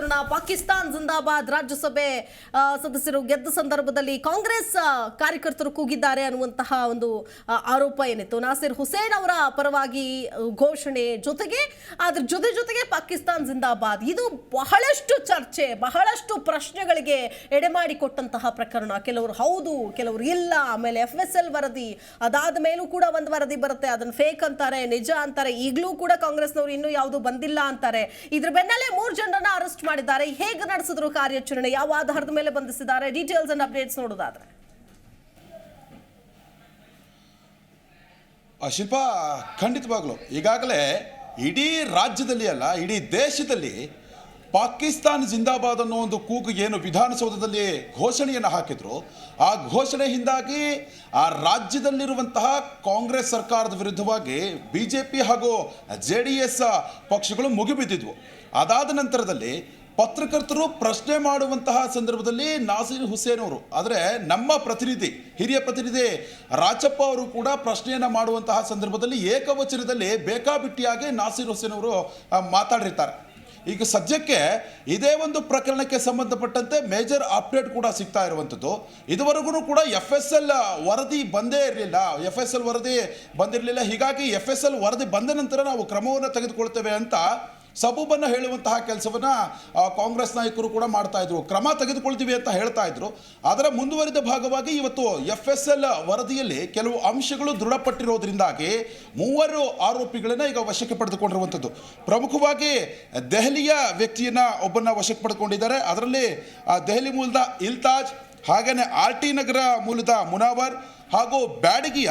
ಪ್ರಕರಣ ಪಾಕಿಸ್ತಾನ್ ಜಿಂದಾಬಾದ್ ರಾಜ್ಯಸಭೆ ಸದಸ್ಯರು ಗೆದ್ದ ಸಂದರ್ಭದಲ್ಲಿ ಕಾಂಗ್ರೆಸ್ ಕಾರ್ಯಕರ್ತರು ಕೂಗಿದ್ದಾರೆ ಅನ್ನುವಂತಹ ಒಂದು ಆರೋಪ ಏನಿತ್ತು. ನಾಸಿರ್ ಹುಸೇನ್ ಅವರ ಪರವಾಗಿ ಘೋಷಣೆ ಜೊತೆಗೆ ಅದ್ರ ಜೊತೆ ಜೊತೆಗೆ ಪಾಕಿಸ್ತಾನ್ ಜಿಂದಾಬಾದ್. ಇದು ಬಹಳಷ್ಟು ಚರ್ಚೆ, ಬಹಳಷ್ಟು ಪ್ರಶ್ನೆಗಳಿಗೆ ಎಡೆಮಾಡಿಕೊಟ್ಟಂತಹ ಪ್ರಕರಣ. ಕೆಲವರು ಹೌದು, ಕೆಲವರು ಇಲ್ಲ. ಆಮೇಲೆ ಎಫ್ ಎಸ್ ಎಲ್ ವರದಿ, ಅದಾದ ಮೇಲೂ ಕೂಡ ಒಂದು ವರದಿ ಬರುತ್ತೆ. ಅದನ್ನ ಫೇಕ್ ಅಂತಾರೆ, ನಿಜ ಅಂತಾರೆ. ಈಗಲೂ ಕೂಡ ಕಾಂಗ್ರೆಸ್ನವರು ಇನ್ನೂ ಯಾವುದು ಬಂದಿಲ್ಲ ಅಂತಾರೆ. ಇದ್ರ ಬೆನ್ನಲ್ಲೇ ಮೂರು ಜನರನ್ನ ಅರೆಸ್ಟ್ ಮಾಡಿದ್ದಾರೆ, ಹೇಗೆ ನಡೆಸಿದ್ರು ಕಾರ್ಯಾಚರಣೆ, ಯಾವ ಆಧಾರದ ಮೇಲೆ ಬಂಧಿಸಿದ್ದಾರೆ ಡೀಟೇಲ್ಸ್ ಅಂಡ್ ಅಪ್ಡೇಟ್ಸ್ ನೋಡೋದಾದ್ರೆ ಶಿಲ್ಪ, ಖಂಡಿತವಾಗ್ಲು. ಈಗಾಗಲೇ ಇಡೀ ರಾಜ್ಯದಲ್ಲಿ ಅಲ್ಲ, ಇಡೀ ದೇಶದಲ್ಲಿ ಪಾಕಿಸ್ತಾನ್ ಜಿಂದಾಬಾದ್ ಅನ್ನೋ ಒಂದು ಕೂಗು ಏನು ವಿಧಾನಸೌಧದಲ್ಲಿ ಘೋಷಣೆಯನ್ನು ಹಾಕಿದ್ರು, ಆ ಘೋಷಣೆಯಿಂದಾಗಿ ಆ ರಾಜ್ಯದಲ್ಲಿರುವಂತಹ ಕಾಂಗ್ರೆಸ್ ಸರ್ಕಾರದ ವಿರುದ್ಧವಾಗಿ ಬಿ ಜೆ ಪಿ ಹಾಗೂ ಜೆ ಪಕ್ಷಗಳು ಮುಗಿಬಿದ್ದಿದ್ವು. ಅದಾದ ನಂತರದಲ್ಲಿ ಪತ್ರಕರ್ತರು ಪ್ರಶ್ನೆ ಮಾಡುವಂತಹ ಸಂದರ್ಭದಲ್ಲಿ ನಾಸೀರ್ ಹುಸೇನ್ ಅವರು ಆದರೆ ನಮ್ಮ ಪ್ರತಿನಿಧಿ, ಹಿರಿಯ ಪ್ರತಿನಿಧಿ ರಾಜಪ್ಪ ಅವರು ಕೂಡ ಪ್ರಶ್ನೆಯನ್ನು ಮಾಡುವಂತಹ ಸಂದರ್ಭದಲ್ಲಿ ಏಕವಚನದಲ್ಲಿ ಬೇಕಾಬಿಟ್ಟಿಯಾಗಿ ನಾಸೀರ್ ಹುಸೇನ್ ಅವರು ಮಾತಾಡಿರ್ತಾರೆ. ಈಗ ಸದ್ಯಕ್ಕೆ ಇದೇ ಒಂದು ಪ್ರಕರಣಕ್ಕೆ ಸಂಬಂಧಪಟ್ಟಂತೆ ಮೇಜರ್ ಅಪ್ಡೇಟ್ ಕೂಡ ಸಿಗ್ತಾ ಇರುವಂಥದ್ದು. ಇದುವರೆಗೂ ಕೂಡ ಎಫ್ ಎಸ್ ಎಲ್ ವರದಿ ಬಂದೇ ಇರಲಿಲ್ಲ. ಎಫ್ ಎಸ್ ಎಲ್ ವರದಿ ಬಂದಿರಲಿಲ್ಲ. ಹೀಗಾಗಿ ಎಫ್ ಎಸ್ ಎಲ್ ವರದಿ ಬಂದ ನಂತರ ನಾವು ಕ್ರಮವನ್ನು ತೆಗೆದುಕೊಳ್ತೇವೆ ಅಂತ ಸಬೂಬನ್ನು ಹೇಳುವಂತಹ ಕೆಲಸವನ್ನು ಕಾಂಗ್ರೆಸ್ ನಾಯಕರು ಕೂಡ ಮಾಡ್ತಾ ಇದ್ರು. ಕ್ರಮ ತೆಗೆದುಕೊಳ್ತೀವಿ ಅಂತ ಹೇಳ್ತಾ ಇದ್ರು. ಅದರ ಮುಂದುವರಿದ ಭಾಗವಾಗಿ ಇವತ್ತು ಎಫ್ ಎಸ್ ಎಲ್ ವರದಿಯಲ್ಲಿ ಕೆಲವು ಅಂಶಗಳು ದೃಢಪಟ್ಟಿರೋದ್ರಿಂದಾಗಿ ಮೂವರು ಆರೋಪಿಗಳನ್ನು ಈಗ ವಶಕ್ಕೆ ಪಡೆದುಕೊಂಡಿರುವಂಥದ್ದು. ಪ್ರಮುಖವಾಗಿ ದೆಹಲಿಯ ವ್ಯಕ್ತಿಯನ್ನ ಒಬ್ಬನ ವಶಕ್ಕೆ ಪಡೆದುಕೊಂಡಿದ್ದಾರೆ. ಅದರಲ್ಲಿ ದೆಹಲಿ ಮೂಲದ ಇಲ್ತಾಜ್ ಹಾಗೆಯೇ ಆರ್ ಟಿ ನಗರ ಮೂಲದ ಮುನಾವರ್ ಹಾಗೂ ಬ್ಯಾಡಗಿಯ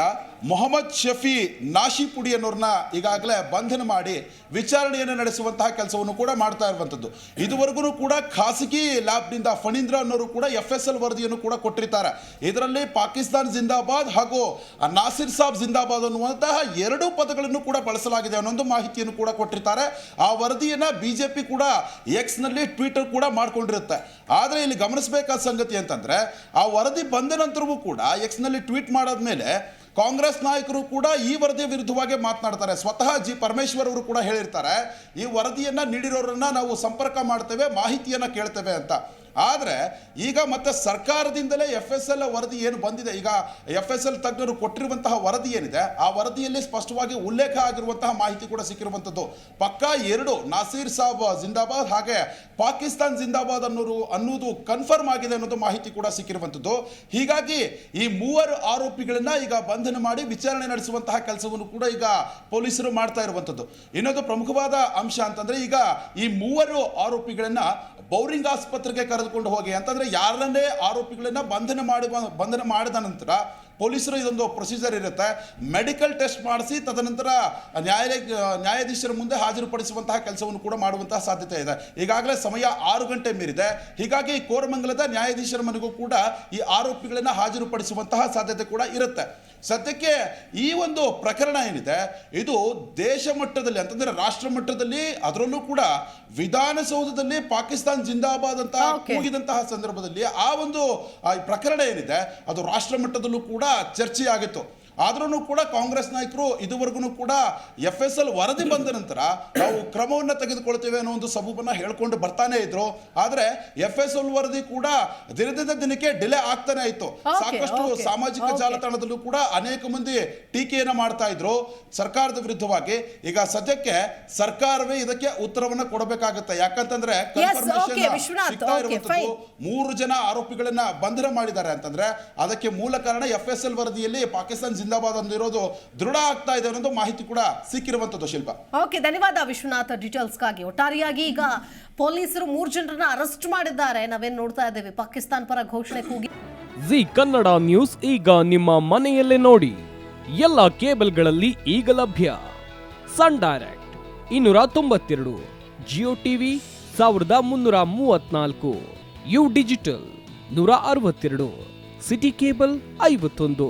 ಮೊಹಮ್ಮದ್ ಶಫಿ ನಾಶಿಪುಡಿ ಅನ್ನೋರನ್ನ ಈಗಾಗಲೇ ಬಂಧನ ಮಾಡಿ ವಿಚಾರಣೆಯನ್ನು ನಡೆಸುವಂತಹ ಕೆಲಸವನ್ನು ಕೂಡ ಮಾಡ್ತಾ ಇರುವಂಥದ್ದು. ಇದುವರೆಗೂ ಕೂಡ ಖಾಸಗಿ ಲ್ಯಾಬ್ನಿಂದ ಫಣೀಂದ್ರ ಅನ್ನೋರು ಕೂಡ ಎಫ್ ಎಸ್ ಎಲ್ ವರದಿಯನ್ನು ಕೂಡ ಕೊಟ್ಟಿರ್ತಾರೆ. ಇದರಲ್ಲಿ ಪಾಕಿಸ್ತಾನ್ ಜಿಂದಾಬಾದ್ ಹಾಗೂ ನಾಸಿರ್ ಸಾಬ್ ಜಿಂದಾಬಾದ್ ಅನ್ನುವಂತಹ ಎರಡು ಪದಗಳನ್ನು ಕೂಡ ಬಳಸಲಾಗಿದೆ ಅನ್ನೊಂದು ಮಾಹಿತಿಯನ್ನು ಕೂಡ ಕೊಟ್ಟಿರ್ತಾರೆ. ಆ ವರದಿಯನ್ನ ಬಿಜೆಪಿ ಕೂಡ ಎಕ್ಸ್ನಲ್ಲಿ ಟ್ವಿಟರ್ ಕೂಡ ಮಾಡ್ಕೊಂಡಿರುತ್ತೆ. ಆದರೆ ಇಲ್ಲಿ ಗಮನಿಸಬೇಕಾದ ಸಂಗತಿ ಅಂತಂದ್ರೆ, ಆ ವರದಿ ಬಂದ ನಂತರವೂ ಕೂಡ ಎಕ್ಸ್ನಲ್ಲಿ ಟ್ವೀಟ್ ಮಾಡಾದ ಮಾಡಾದ್ಮೇಲೆ ಕಾಂಗ್ರೆಸ್ ನಾಯಕರು ಕೂಡ ಈ ವರದಿಯ ವಿರುದ್ಧವಾಗಿ ಮಾತನಾಡ್ತಾರೆ. ಸ್ವತಃ ಜಿ ಪರಮೇಶ್ವರ್ ಅವರು ಕೂಡ ಹೇಳಿರ್ತಾರೆ, ಈ ವರದಿಯನ್ನ ನೀಡಿರೋರನ್ನ ನಾವು ಸಂಪರ್ಕ ಮಾಡ್ತೇವೆ, ಮಾಹಿತಿಯನ್ನ ಕೇಳ್ತೇವೆ ಅಂತ. ಆದರೆ ಈಗ ಮತ್ತೆ ಸರ್ಕಾರದಿಂದಲೇ ಎಫ್ ಎಸ್ ಎಲ್ ವರದಿ ಏನು ಬಂದಿದೆ, ಈಗ ಎಫ್ ಎಸ್ ಎಲ್ ತಜ್ಞರು ಕೊಟ್ಟಿರುವಂತಹ ವರದಿ ಏನಿದೆ, ಆ ವರದಿಯಲ್ಲಿ ಸ್ಪಷ್ಟವಾಗಿ ಉಲ್ಲೇಖ ಆಗಿರುವಂತಹ ಮಾಹಿತಿ ಕೂಡ ಸಿಕ್ಕಿರುವಂಥದ್ದು ಪಕ್ಕಾ ಎರಡು, ನಾಸೀರ್ ಸಾಬ್ ಜಿಂದಾಬಾದ್ ಹಾಗೆ ಪಾಕಿಸ್ತಾನ್ ಜಿಂದಾಬಾದ್ ಅನ್ನೋರು ಅನ್ನೋದು ಕನ್ಫರ್ಮ್ ಆಗಿದೆ ಅನ್ನೋದು ಮಾಹಿತಿ ಕೂಡ ಸಿಕ್ಕಿರುವಂಥದ್ದು ಹೀಗಾಗಿ ಈ ಮೂವರು ಆರೋಪಿಗಳನ್ನ ಈಗ ಬಂಧನ ಮಾಡಿ ವಿಚಾರಣೆ ನಡೆಸುವಂತಹ ಕೆಲಸವನ್ನು ಕೂಡ ಈಗ ಪೊಲೀಸರು ಮಾಡ್ತಾ ಇರುವಂಥದ್ದು ಇನ್ನೊಂದು ಪ್ರಮುಖವಾದ ಅಂಶ ಅಂತಂದ್ರೆ ಈಗ ಈ ಮೂವರು ಆರೋಪಿಗಳನ್ನ ಬೌರಿಂಗ್ ಆಸ್ಪತ್ರೆಗೆ ಕರೆದುಕೊಂಡು ಹೋಗಿ. ಅಂತಂದ್ರೆ ಯಾರನ್ನೇ ಆರೋಪಿಗಳನ್ನ ಬಂಧನ ಮಾಡಿ ಬಂಧನ ಮಾಡಿದ ನಂತರ ಪೊಲೀಸರು ಇದೊಂದು ಪ್ರೊಸೀಜರ್ ಇರುತ್ತೆ. ಮೆಡಿಕಲ್ ಟೆಸ್ಟ್ ಮಾಡಿಸಿ ತದನಂತರ ನ್ಯಾಯಾಲಯ, ನ್ಯಾಯಾಧೀಶರ ಮುಂದೆ ಹಾಜರುಪಡಿಸುವಂತಹ ಕೆಲಸವನ್ನು ಕೂಡ ಮಾಡುವಂತಹ ಸಾಧ್ಯತೆ ಇದೆ. ಈಗಾಗಲೇ ಸಮಯ ಆರು ಗಂಟೆ ಮೀರಿದೆ. ಹೀಗಾಗಿ ಕೋರಮಂಗಲದ ನ್ಯಾಯಾಧೀಶರ ಮನೆಗೂ ಕೂಡ ಈ ಆರೋಪಿಗಳನ್ನ ಹಾಜರುಪಡಿಸುವಂತಹ ಸಾಧ್ಯತೆ ಕೂಡ ಇರುತ್ತೆ. ಸದ್ಯಕ್ಕೆ ಈ ಒಂದು ಪ್ರಕರಣ ಏನಿದೆ ಇದು ದೇಶ ಮಟ್ಟದಲ್ಲಿ ಅಂತಂದ್ರೆ ರಾಷ್ಟ್ರ ಮಟ್ಟದಲ್ಲಿ ಅದರಲ್ಲೂ ಕೂಡ ವಿಧಾನಸೌಧದಲ್ಲಿ ಪಾಕಿಸ್ತಾನ್ ಜಿಂದಾಬಾದ್ ಅಂತ ಹೋಗಿದಂತಹ ಕೂಗಿದಂತಹ ಸಂದರ್ಭದಲ್ಲಿ ಆ ಒಂದು ಪ್ರಕರಣ ಏನಿದೆ ಅದು ರಾಷ್ಟ್ರ ಮಟ್ಟದಲ್ಲೂ ಕೂಡ ಚರ್ಚೆಯಾಗಿತ್ತು. ಆದ್ರೂ ಕೂಡ ಕಾಂಗ್ರೆಸ್ ನಾಯಕರು ಇದುವರೆಗೂ ಕೂಡ ಎಫ್ ಎಸ್ ಎಲ್ ವರದಿ ಬಂದ ನಂತರ ನಾವು ಕ್ರಮವನ್ನು ತೆಗೆದುಕೊಳ್ತೇವೆ ಅನ್ನೋ ಒಂದು ಸಬೂಬನ್ನ ಹೇಳ್ಕೊಂಡು ಬರ್ತಾನೆ ಇದ್ರು. ಆದ್ರೆ ಎಫ್ ಎಸ್ ಎಲ್ ವರದಿ ಕೂಡ ದಿನದಿಂದ ದಿನಕ್ಕೆ ಡಿಲೇ ಆಗ್ತಾನೆ ಇತ್ತು ಸಾಕಷ್ಟು ಸಾಮಾಜಿಕ ಜಾಲತಾಣದಲ್ಲೂ ಕೂಡ ಅನೇಕ ಮಂದಿ ಟೀಕೆಯನ್ನ ಮಾಡ್ತಾ ಇದ್ರು. ಸರ್ಕಾರದ ವಿರುದ್ಧವಾಗಿ. ಈಗ ಸದ್ಯಕ್ಕೆ ಸರ್ಕಾರವೇ ಇದಕ್ಕೆ ಉತ್ತರವನ್ನ ಕೊಡಬೇಕಾಗುತ್ತೆ. ಯಾಕಂತಂದ್ರೆ ಕನ್ಫರ್ಮೇಶನ್ ಮೂರು ಜನ ಆರೋಪಿಗಳನ್ನ ಬಂಧನ ಮಾಡಿದ್ದಾರೆ ಅಂತಂದ್ರೆ ಅದಕ್ಕೆ ಮೂಲ ಕಾರಣ ಎಫ್ ಎಸ್ ಎಲ್ ವರದಿಯಲ್ಲಿ ಪಾಕಿಸ್ತಾನ್ ಜಿಂದಾಬಾದ್ ಅಂದಿರೋದು ದೃಢ ಆಗ್ತಾ ಇದೆ ಅನ್ನೋದು ಮಾಹಿತಿ ಕೂಡ ಸಿಕ್ಕಿರುವಂತದ್ದು ಶಿಲ್ಪ. ಓಕೆ ಧನ್ಯವಾದ ವಿಶ್ವನಾಥ್ ಡೀಟೇಲ್ಸ್ಗಾಗಿ. ಒಟ್ಟಾರೆಯಾಗಿ ಈಗ ಪೊಲೀಸರು ಮೂರು ಜನರನ್ನ ಅರೆಸ್ಟ್ ಮಾಡಿದ್ದಾರೆ. ನಾವೇನ್ ನೋಡ್ತಾ ಇದ್ದೇವೆ? ಪಾಕಿಸ್ತಾನ ಪರ ಘೋಷಣೆ ಕೂಗಿ. ಜಿ ಕನ್ನಡ ನ್ಯೂಸ್ ಈಗ ನಿಮ್ಮ ಮನೆಯಲ್ಲೇ ನೋಡಿ. ಎಲ್ಲ ಕೇಬಲ್ಗಳಲ್ಲಿ ಈಗ ಲಭ್ಯ. ಸನ್ ಡೈರೆಕ್ಟ್ ಇನ್ನೂರ ತೊಂಬತ್ತೆರಡು ಜಿಯೋ ಟಿವಿ ಸಾವಿರದ ಮುನ್ನೂರ ಮೂವತ್ನಾಲ್ಕು ಯು ಡಿಜಿಟಲ್ ನೂರ ಅರವತ್ತೆರಡು ಸಿಟಿ ಕೇಬಲ್ ಐವತ್ತೊಂದು.